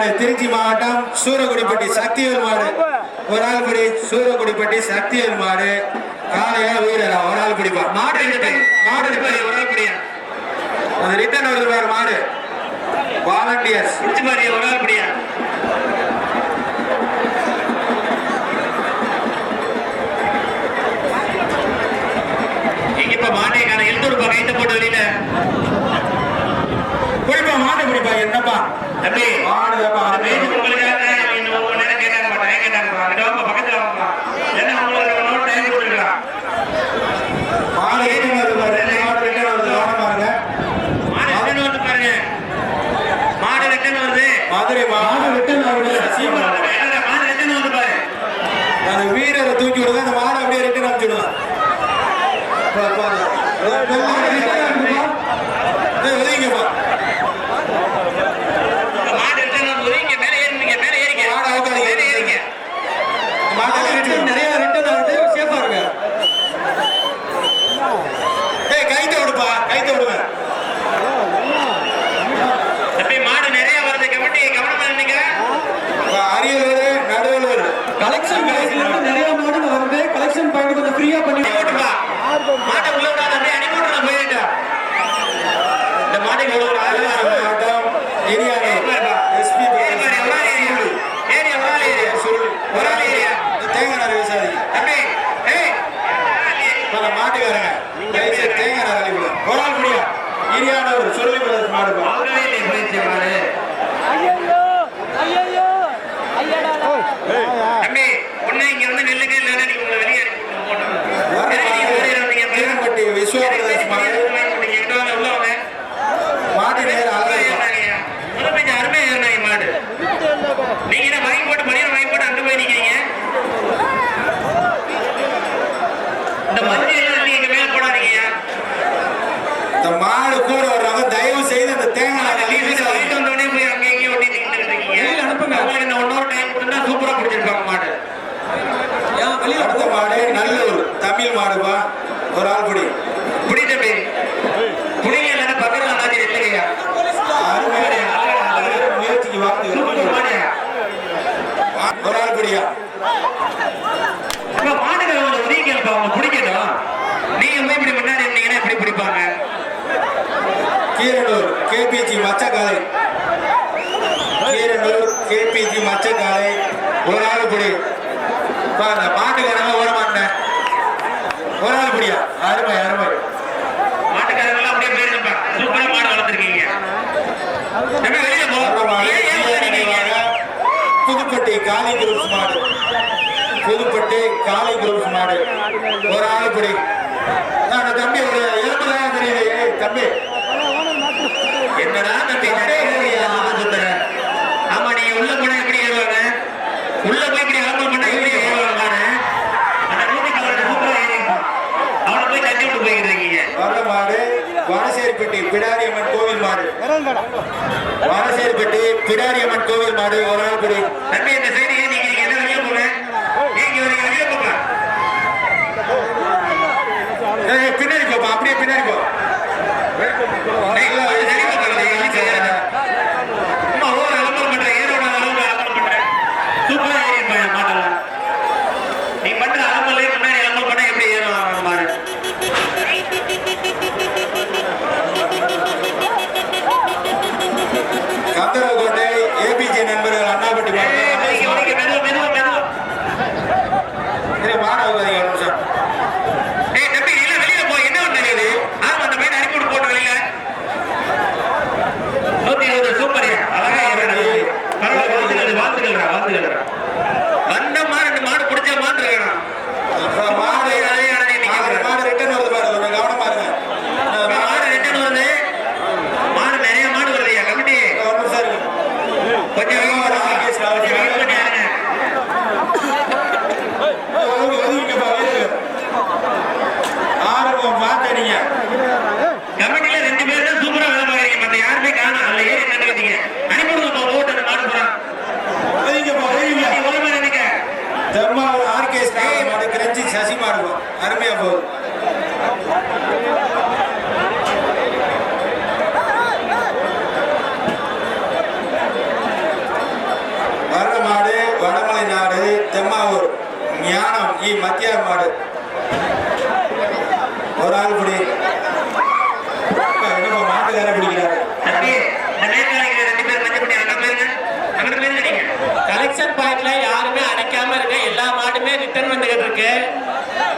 மாடு திருச்சி மாவட்டம் சூரக்குடிப்பட்டி சக்திவேல் மாடு ஒரு ஆள் குடி சூரக்குடிப்பட்டி சக்திவேல் மாடு காலையில உயிரா ஒரு ஆள் குடிப்பா மாடு மாடு ஒரு ஆள் குடியா அது ரிட்டர்ன் வருது பாரு மாடு. வாலண்டியர்ஸ். குடிச்சு பாரு ஒரு ஆள் குடியா இப்ப மாட்டே காண எழுத்து ஒரு பக்கம் போட்டு வெளியில? குடிப்பா மாட்டை குடிப்பா என்னப்பா? வீரரை தூக்கி விடுங்க அந்த மாடை அப்படியே ரிட்டர்ன் அனுப்பிச்சுடுவான் அரியலூர் நடுவலூர். கலெக்ஷன் பிளேஸ்ல இருந்து நிறைய மாடு வந்து கலெக்ஷன் பாயிண்ட் கொஞ்சம் ஃப்ரீயா பண்ணி விட்டுமா மாட்டை உள்ள விடாத அப்படியே அனுப்பி விட்டு போயிட்டேன் இந்த மாட்டுக்கு எவ்வளவு ஆளுங்க மாட்டம் ஏரியா எஸ்பி ஏரியா ஒரு ஆள் ஏரியா சுருள் ஒரு ஆள் ஏரியா தேங்காய் நார் விசாரி தம்பி ஏய். மாட்டுக்காரங்க தேங்காய் நார் ஒரு ஆள் முடியும் ஏரியானவர் ஒரு பிரதேசம் மாடு ஒரு ஆள் குடியா பாட்டுக்கு கொஞ்சம் ஒதுக்கி இருப்பா அவங்க பிடிக்கணும் நீங்க முன்னாடி இருந்தீங்கன்னா இப்படி பிடிப்பாங்க? கீரனூர் கேபிஜி மச்சக்காலை. கீரனூர் கேபிஜி மச்சக்காலை. ஒரு ஆள் குடி பாருங்க மாட்டுக்காரங்க ஓட மாட்டேன். ஒரு ஆள் குடியா அருமை அருமை. காலை குரூப்ஸ் மாடு புதுப்பட்டு காலை குரூப்ஸ் மாடு ஒரு ஆளுப்படி வாரசேர்பட்டி பிடாரியம்மன் கோவில் மாடு ஒரு ஆள் நன்றி இந்த செய்தியை மத்தியார் மாடு. ஒரு ஆள் மாட்டுக்கார பிடிக்கிறாரு போயிருங்க நீங்க கலெக்ஷன் பாயிண்ட்ல யாருமே அடைக்காம இருக்க எல்லா மாடுமே ரிட்டர்ன் வந்துகிட்டு இருக்கு.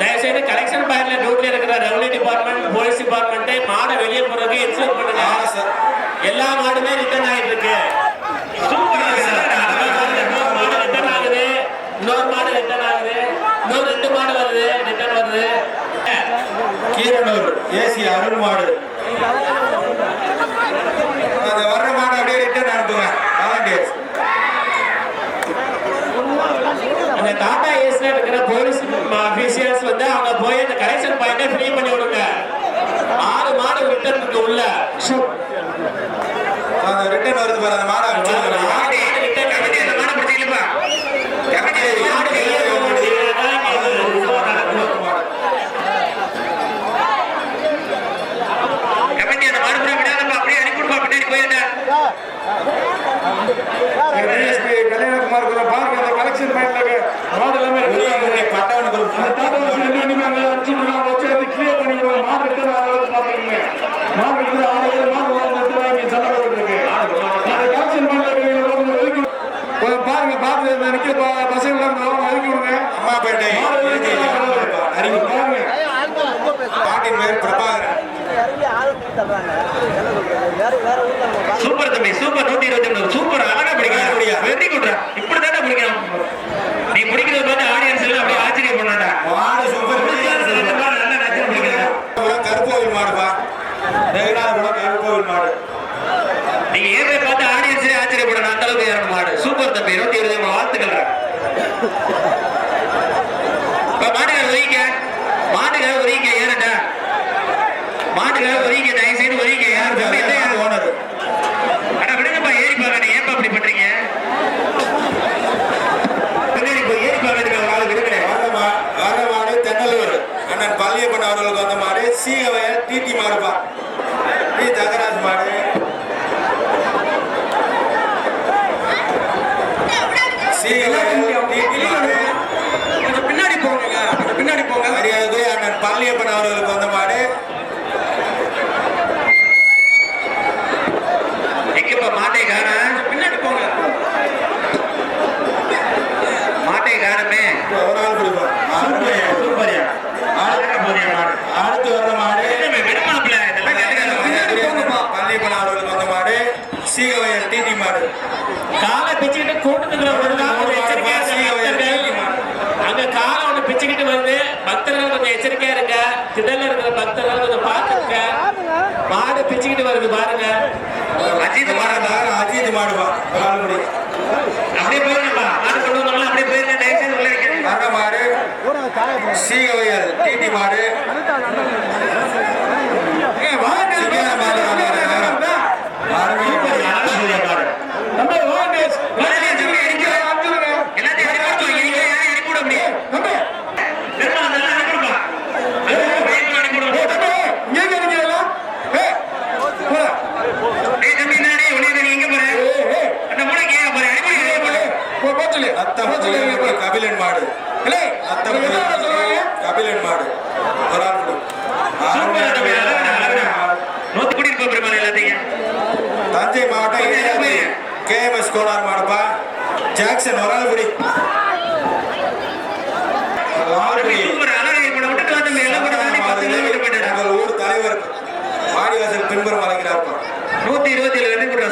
தயவுசெய்து கலெக்ஷன் பாயிண்ட்ல டியூட்டில இருக்கிற ரெவன்யூ டிபார்ட்மெண்ட் போலீஸ் டிபார்ட்மெண்ட் மாடை வெளியே போறதுக்கு என்ஷூர் பண்ணுங்க. எல்லா மாடுமே ரிட்டர்ன் ஆயிட்டு இருக்கு சூப்பரா இருக்கு சார். இன்னொரு மாடு ரிட்டர்ன் ஆகுது இன்னொரு மாடு ரிட்டர்ன் ஆகுது இன்னொரு ரெண்டு மாடு வருது ரிட்டர்ன் வருது கீரனூர் ஏசி அருள் மாடு அந்த வர்ற மாடு அப்படியே ரிட்டர்ன் அனுப்புங்க. வாலண்டியர்ஸ் அந்த டாடா ஏசில இருக்கிற போலீஸ் அபிஷியல்ஸ் வந்து அவங்க போய் அந்த கலெக்ஷன் பாயிண்ட ஃப்ரீ பண்ணி விடுங்க ஆறு மாடு ரிட்டர்ன் இருக்கு உள்ள. அந்த ரிட்டர்ன் வருது பாரு அந்த மாடை அனுப்பிச்சு கமிட்டி, கமிட்டி அந்த மாடை பிடிச்சு இழுப்பா. கமிட்டி அது மாடு வெளியே போக முடியலன்னா இங்க இது நடக்கும். கமிட்டி அந்த மாடு பிடிச்சு விடாதப்பா, அப்படியே அனுப்பி விடுப்பா, பின்னாடி போயிருந்தா. டிஎஸ்பி கல்யாணகுமார் கூட பாருங்க அந்த கலெக்ஷன் பாயிண்ட்ல மாடு எல்லாமே இருக்கு பட்டவன் குரூப் அந்த டாடா ரெண்டு வண்டியுமே அங்க அடிச்சு விடுறாங்க வச்சு அதை கிளியர் பண்ணி விடுவாங்க மாடு எடுத்து ஆளுநர் பாத்துக்கோங்க மாடு எடுத்து ஆளுநர் மாடு வாங்க எடுத்து வாங்கி சண்டை போட்டுட்டு இருக்கு அந்த கலெக்ஷன் பாயிண்ட்ல ஒதுக்கி கொஞ்சம் பாருங்க பார்த்து இந்த நிக்கிற ப- பசங்க எல்லாம் அவங்க ஒதுக்கி விடுங்க அம்மாப்பேட்டை மாடு இறுதி எடுத்து அறிவு பாருங்க பாட்டின் பேர் பிரபாகரன் சூப்பர் தம்பி சூப்பர். நூத்தி இருபத்தி மூணு சூப்பர். அழகா பிடிக்கிறா. வெற்றி கொடுறா இப்படி தானே பிடிக்கணும் நீ பிடிக்கிறது பார்த்து ஆடியன்ஸ் எல்லாம் அப்படியே ஆச்சரியம் பண்ணாடா மாடு சூப்பர் நல்ல நச்சு பிடிக்கிறா. கருப்போவில் மாடுப்பா ரெகுலார் கருப்போவில் மாடு. நீங்க ஏற்கனவே பார்த்து ஆடியன்ஸே ஆச்சரியப்படணும். அந்த அளவுக்கு மாடு. சூப்பர் தம்பி. இருபத்தி மூணு வாழ்த்துக்கள் இப்ப மாட்டுக்கார ஒதுங்க மாட்டுக்கார ஒதுங்க ஏறட்டா மாட்டுக்கார ஒதுங்க தயவு செய்து யார் ஓனர் அட விடுங்கப்பா ஏறி பாக்க ஏன்பா அப்படி பண்றீங்க? பின்னாடி போய் ஏறி பாக்கிறதுக்கு ஒரு ஆள் விடுங்களேன். மாடு தென்னலூர். அண்ணன் பள்ளியப்பன் அவர்களுக்கு வந்த மாடு. சீகவயல் டிடி மாடுப்பா. டி தகராஜ் மாடு சீகவயல் டிடி மாடு கொஞ்சம் பின்னாடி போங்க கொஞ்சம் பின்னாடி போங்க மரியாதை அண்ணன் பள்ளியப்பன் அவர்களுக்கு வந்த மாடு எங்கப்பா மாட்டை காண பின்னாடி போங்க மாட்டை காணுமே ஒரு ஆள் பிடிப்போம் சூப்பரியா சூப்பரியா அழகா போறியா மாடு அடுத்து வர்ற மாடு என்னமே விடுமாப்பிள்ள இதெல்லாம் கேட்டுக்காத பள்ளியப்பன் அவர்களுக்கு வந்த மாடு சீகவயல் டிடி மாடு காலை பிச்சுக்கிட்டு கூட்டத்துக்குள்ள வருதா கொஞ்சம் எச்சரிக்கையா இருங்க பக்தர்கள். அங்க காலை ஒண்ணு பிச்சுக்கிட்டு வருது பக்தர்கள் கொஞ்சம் எச்சரிக்கையா இருங்க திடல்ல இருக்கிற பக்தர்கள் கொஞ்சம் பார்த்துங்க மாடு பிச்சுக்கிட்டு வருது பாருங்க. அஜித் மாடா அஜித் ஆள் பிடி அப்படியே போயிருங்கப்பா மாடு கொண்டு வந்தாலும் அப்படியே தயவு செய்து உள்ள இருக்கேன் வர்ற மாடு சீகவயல் டிடி மாடு. மாடு மாடு நம்ம வாங்க மாடு தம்பி அடிக்க எல்லாத்தையும் அனுப்பி விடுங்க நீங்க யாரையும் அனுப்பி விட முடியும் நிர்மலா நல்லா அனுப்பி விடுப்பா பையன் அனுப்பி விடுங்க இங்கே நிக்கிறீங்களா ஏய் போடா டேய் தம்பி என்னடா டேய் உன்னை நீ எங்க போற அந்த மூளைக்கு ஏன் போற அனுப்பி விடுங்க போ போச்சலே அத்தம்பட்டி கபிலன் மாடு இல்லை அத்தம்பட்டி என்ன சொல்றாங்க கபிலன் மாடு ஒரு ஆள் பிடி சூப்பரா தம்பி அழகா அழகா நோத்து கூட்டிட்டு போ பெருமாள் எல்லாத்தையும். தஞ்சை மாவட்டம் கேஎம்எஸ் கோனார் மாடுப்பா. ஜாக்சன் ஒரு ஆள் பிடி ஒரு ஆள் பிடி சூப்பர் அழகா இப்ப விட்டுட்டு வா தம்பி எல்லாம் கூட தாண்டி பத்து கிலோமீட்டர் போயிட்டு எங்கள் ஊர் தலைவர் வாடிவாசல் பின்புறம் வழங்கினார்ப்பா நூத்தி இருபத்தி ஏழு வெற்றி கொடுற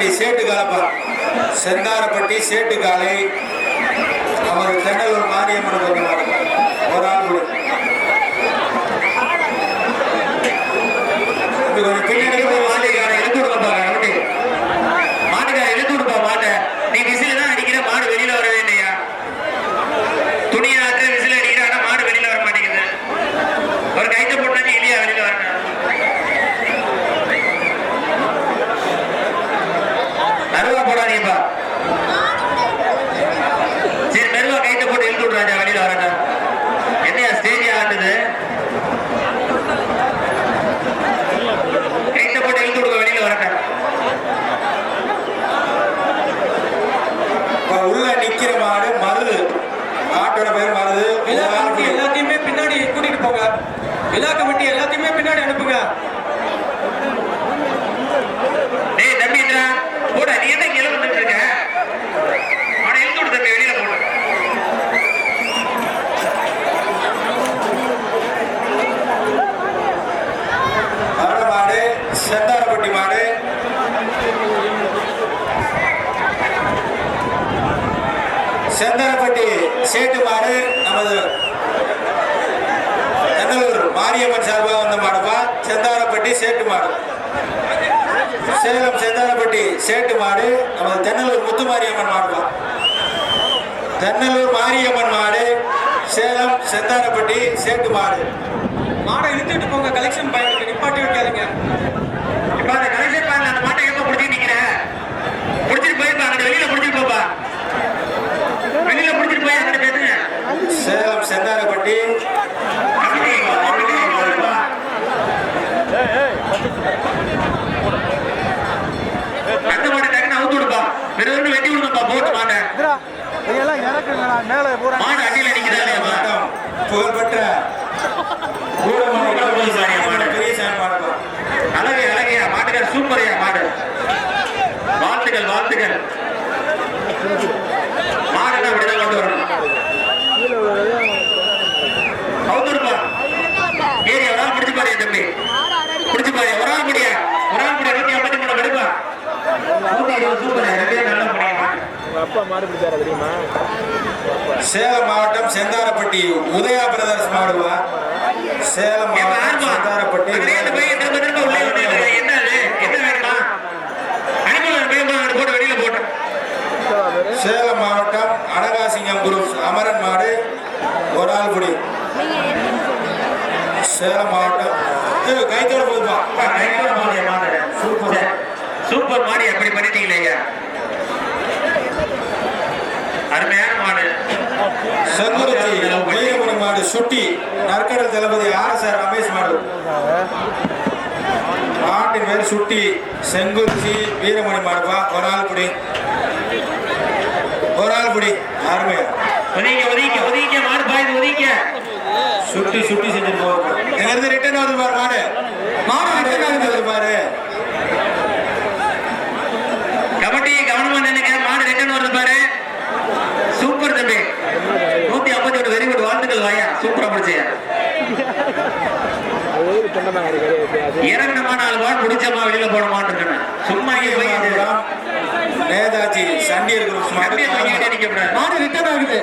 செந்தாரப்பட்டி சேட்டு காலப்பா செந்தாரப்பட்டி சேட்டு காலை அவர் தென்னலூர் மாரியம்மன் கொஞ்சம் ஒரு ஆள் கூட. கொஞ்சம் பின்னாடி போய் மாட்டுக்கார இழுத்து விடுப்பா கமிட்டி மாட்டுக்கார இழுத்து விடுப்பா மாட்டை நீ விசில் தான் அடிக்கிற மாடு வெளியில வரவே இல்லையா துணியை ஆற்ற விசில் அடிக்கிற ஆனா மாடு வெளியில வர மாட்டேங்குது ஒரு கைத்த போட்டு இல்லையா வெளியில வரணும் நறுவா போடாதீங்கப்பா சரி மெருவா கைத்த போட்டு இழுத்து விடுறாஜா வெளியில வரட்டும் என்னையா ஸ்டேஜ் ஆட்டுது கைத்த போட்டு இழுத்து விடுங்க வெளியில வரட்டும் இப்ப உள்ள நிக்கிற மாடு மருது மாட்டோட பேர் மருது எல்லா ஒரு ஆள் கமிட்டி கூட. எல்லாத்தையுமே பின்னாடி கூட்டிட்டு போங்க எல்லா கமிட்டி எல்லாத்தையுமே பின்னாடி அனுப்புங்க டேய் தம்பி நீ என்ன கீழே வந்துட்டு இருக்க? அவனை இழுத்து விடு வெளியில போடு. மாடு செந்தாரப்பட்டி மாடு. செந்தாரப்பட்டி சேட்டு மாடு நமது தென்னலூர் மாரியம்மன் சார்பாக வந்த மாடுப்பா. செந்தாரப்பட்டி சேட்டு மாடு. சேலம் செந்தாரப்பட்டி சேட்டு மாடு நமது தென்னலூர் முத்து மாரியம்மன் மாடுப்பா தென்னலூர் மாரியம்மன் மாடு சேலம் செந்தாரப்பட்டி சேட்டு மாடு. மாடை இழுத்துட்டு போங்க கலெக்ஷன் பாயிண்ட் நிப்பாட்டி வைக்காதீங்க. இப்ப அந்த கலெக்ஷன் பாருங்க அந்த மாட்டை எப்ப பிடிச்சி நிக்கிற? பிடிச்சிட்டு போயிருப்பா அங்க வெளியில பிடிச்சிட்டு போப்பா. வெளியில பிடிச்சிட்டு போய் அங்க பேசுங்க. சேலம் செந்தாரப்பட்டி கமிட்டி, கமிட்டி, போயிருப்பா. அந்த மாட்டை டக்குன்னு அவுத்து விடுப்பா வெறும் வெட்டி விடுங்கப்பா போட்டு மாட்டை இதெல்லாம் இறக்குங்கண்ணா மேலே பூரா மாடு. அடியில் மாவட்டம் புகழ்பெற்ற அழகு அழகையா மாட்டுக்கார் சூப்பரையா மாடு. வாழ்த்துக்கள் வாழ்த்துக்கள் மாடுனா அப்படிதான் கொண்டு வரணும் அவுத்துருப்பா ஏறி ஒரு ஆள் பிடிச்சு பாரு தம்பி பிடிச்சு பாரு ஒரு ஆள் முடியா ஒரு ஆள் முடியா நூத்தி ஐம்பத்தி மூணு எடுப்பா நூத்தி இருபது சூப்பர் ரெண்டு பேரும் நல்லா முடியும் அப்பா மாடு பிடிச்சாரா தெரியுமா? சேலம் மாவட்டம் செந்தாரப்பட்டி உதயா பிரதர்ஸ் மாடுவா சேலம் மாவட்டம். செந்தாரப்பட்டி. சேலம் மாவட்டம் அனகாசிங்கம் குரூப் அமரன் மாடு ஒரு ஆள் குடி சேலம் மாவட்டம் கைத்தோட போதுப்பா. சூப்பர். சூப்பர் மாடு எப்படி பண்ணிட்டீங்களே செங்குறிச்சி வீரமணி மாடு சுட்டி நற்கடல் தளபதி ஆர் ஆர் ரமேஷ் மாடு. மாட்டின் பேர் சுட்டி செங்குறிச்சி வீரமணி மாடுப்பா ஒரு ஆள் குடி ஒரு ஆள் குடி அருமையா. ஒதுங்க ஒதுங்க ஒதுங்க மாடு பாயுது ஒதுங்க சுட்டி சுட்டி செஞ்சுட்டு போகும் எங்க இருந்து ரிட்டர்ன் வருது பாரு மாடு. மாடு ரிட்டர்ன் வருது பாரு. கபடி கவனமா நின்னுங்க மாடு ரிட்டர்ன் வருது பாரு சூப்பர் தம்பி நூத்தி குட் வாழ்த்துக்கள் வாயா சூப்பரா இருக்காரு இறங்கினமா நாலு மாடு பிடிச்சமா வெளியில போட மாட்டேன் சும்மா நேதாஜி கமிட்டி வாங்கிட்டே நிக்க கூடாது. மாடு ரிட்டர்ன் ஆகுது.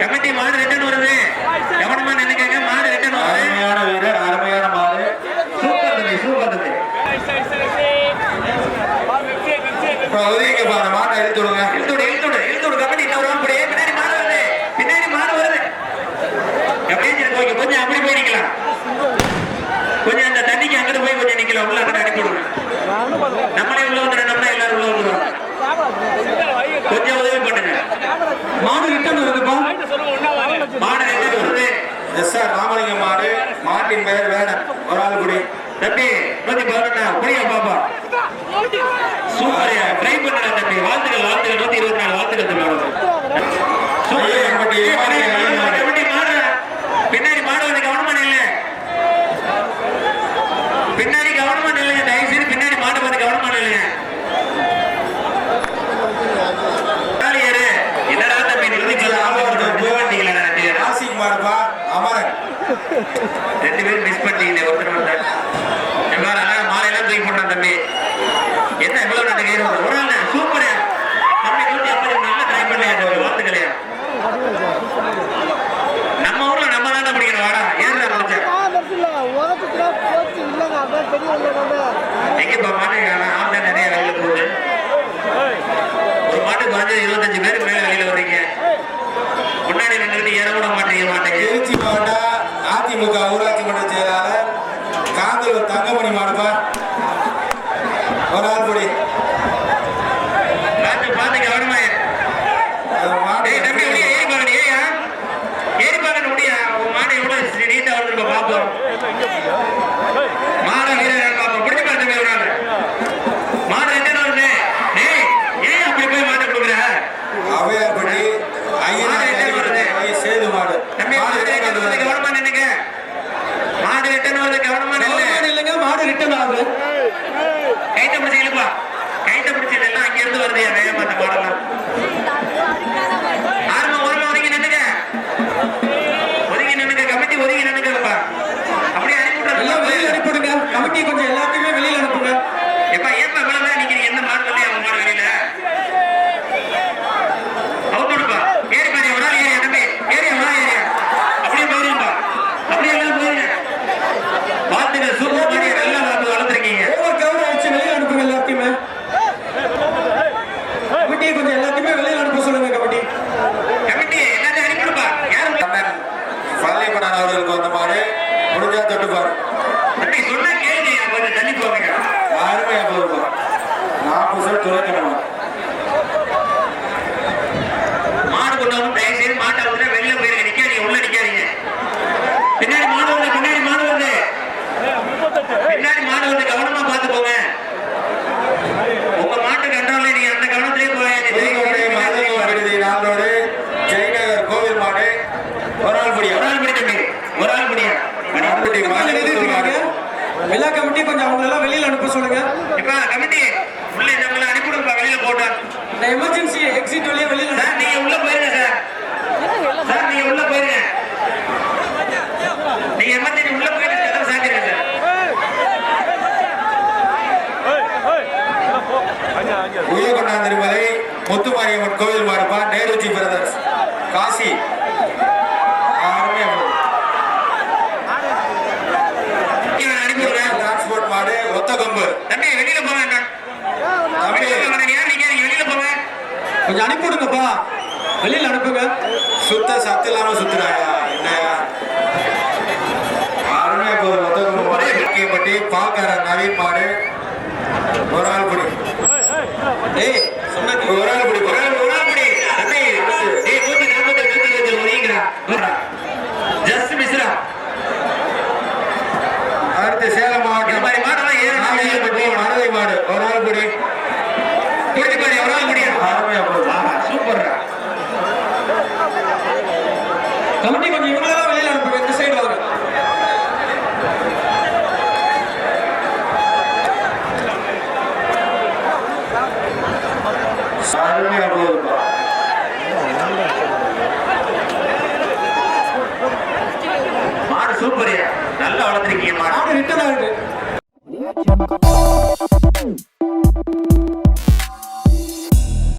கமிட்டி மாடு ரிட்டர்ன் வருது. கவனமா நின்னுக்கங்க மாடு ரிட்டர்ன் வருது. எஸ் ராமலிங்கம் மாடு மாட்டின் பெயர் வேற ஒரு ஆள் குடி. தம்பி நூத்தி பதினெட்டு புரியா பாப்பா சூப்பர் ட்ரை பண்ண தம்பி. வாழ்த்துக்கள் வாழ்த்துக்கள். நூத்தி இருபத்தி நாலு வாழ்த்துக்கள் தம்பி. பின்னாடி ரெண்டு பேரும் மிஸ் பண்ணிக்கிட்டேன் ஒருத்தர் அவர்கள் பாப்போம் மாணவர்கள் மாணவர்கள் பின்னாடி மாணவர்கள் கவனமா பார்த்துக்கோங்க. உங்க மாட்டு கண்டோம்ல நீ அந்த கவனத்திலேயே போய் நாளோடு ஜெயநகர் கோவில் மாடு ஒரு ஆள் புடி. ஒரு ஆள் பிடிக்க ஒரு ஆள் புடியா எல்லா கமிட்டி கொஞ்சம் அவங்களை வெளியில அனுப்ப சொல்லுங்க. கமிட்டி உள்ள நம்மள அனுப்பிடுங்க வெளியில போட்டார் எமர்ஜென்சி எக்ஸிட் வழியா வெளியில நீங்க உள்ள போய் உயிர் கொண்டாந்திருப்பதை முத்துமாரியம்மன் கோவில் மாறுபா நேருஜி பிரதர்ஸ். காசி. டிரான்ஸ்போர்ட் மாடு ஒத்த கொம்பு. தம்பி வெளியில போறேன் வெளியில போறேன் கொஞ்சம் அனுப்பிவிடுங்கப்பா. வெளியில் அனுப்புங்க. சுத்த சத்து இல்லாம சுத்துறாயா என்னையா? அருமையா பட்டி பாக்கார நவீன் மாடு. ஒரு ஆள் பிடிக்கும் ஏய் சொன்னா ஒரு ஆள்